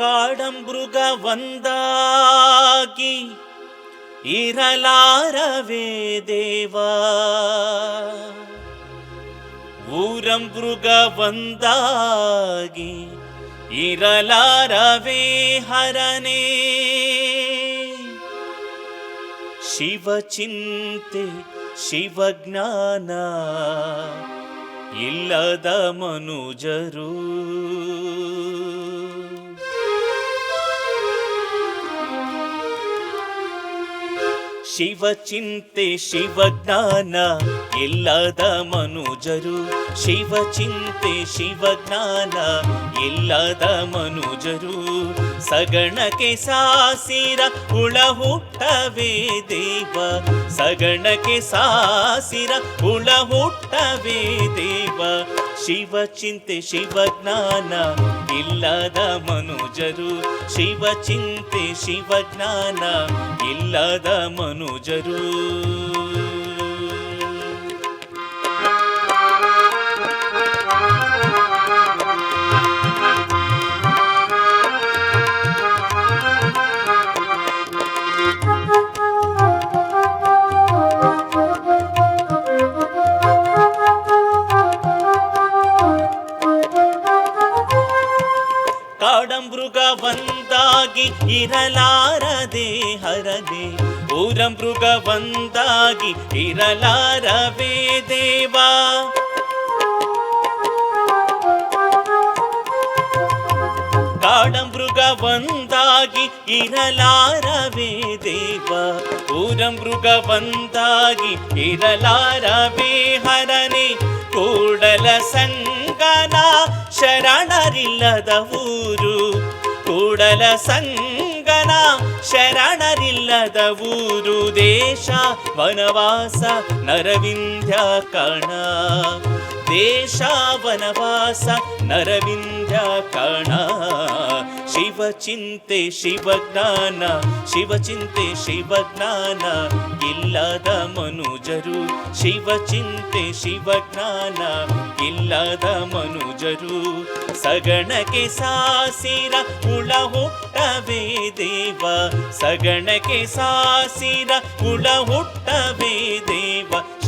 ಕಾಡಂಬೃಗ ವಂದಾಗಿ ಇರಲಾರವೇ ದೇವಾ. ಊರಂಬೃಗ ವಂದಾಗಿ ಇರಲಾರವೇ ಹರನೇ. ಶಿವಚಿಂತೆ ಶಿವಜ್ಞಾನ ಇಲ್ಲದ ಮನುಜರು. ಶಿವಚಿಂತೆ ಶಿವಜ್ಞಾನ ಇಲ್ಲದ ಮನುಜರು ಶಿವಚಿಂತೆ ಶಿವಜ್ಞಾನ ಇಲ್ಲದ ಮನುಜರು ಸಗಣಕ್ಕೆ ಸಾಸಿರ ಹುಳ ಹುಟ್ಟವೇ ದೇವ, ಸಗಣಕ್ಕೆ ಸಾಸಿರ ಹುಳ ಹುಟ್ಟವೇ ದೇವ ಶಿವಚಿಂತೆ ಶಿವಜ್ಞಾನ ಇಲ್ಲದ ಮನುಜರು ಶಿವ ಚಿಂತೆ ಶಿವ ಶಿವಜ್ಞಾನ ಇಲ್ಲದ ಮನುಜರು. ಕಾಡಂಬೃಗ ಒಂದಾಗಿ ಇರಲಾರದೆ ಹರದೆ, ಊರಂಬೃಗ ಒಂದಾಗಿ ಇರಲಾರವೇ ದೇವಾ. ಕಾಡಂಬೃಗ ಒಂದಾಗಿ ಇರಲಾರವೇ ದೇವ, ಊರಂಬೃಗ ಒಂದಾಗಿ ಇರಲಾರವೇ ಹರನೆ, ಕೂಡಲ ಸಂಗನ ಶರಣರಿಲ್ಲದ ಊರು. ಕೂಡಲ ಸಂಗನ ಶರಣರಿಲ್ಲದ ಊರು. ದೇಶ ವನವಾಸ ನರವಿಂಧ್ಯ ಕಣ. ದೇಶ ವನವಾಸ ನರವಿಂಧ್ಯ ಕಣ. ಶಿವಚಿಂತೆ ಶಿವಜ್ಞಾನ ಶಿವಚಿಂತೆ ಶಿವಜ್ಞಾನ, ಇಲ್ಲದ ಮನುಜರು. ಶಿವಚಿಂತೆ ಶಿವಜ್ಞಾನ, ಇಲ್ಲದ ಮನುಜರು. ಸಗಣಕ್ಕೆ ಸಾಸಿರ ಹುಳ ಹುಟ್ಟವೇ ದೇವ. ಸಗಣಕ್ಕೆ ಸಾಸಿರ ಹುಳ ಹುಟ್ಟವೇ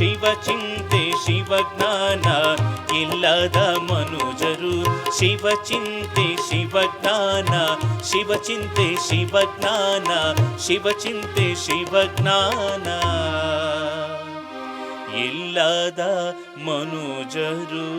ಶಿವಚಿಂತೆ ಶಿವಜ್ಞಾನ ಇಲ್ಲದ ಮನುಜರು. ಶಿವಚಿಂತೆ ಶಿವಜ್ಞಾನ ಶಿವಚಿಂತೆ ಶಿವಜ್ಞಾನ ಶಿವಚಿಂತೆ ಶಿವಜ್ಞಾನ ಇಲ್ಲದ ಮನುಜರು.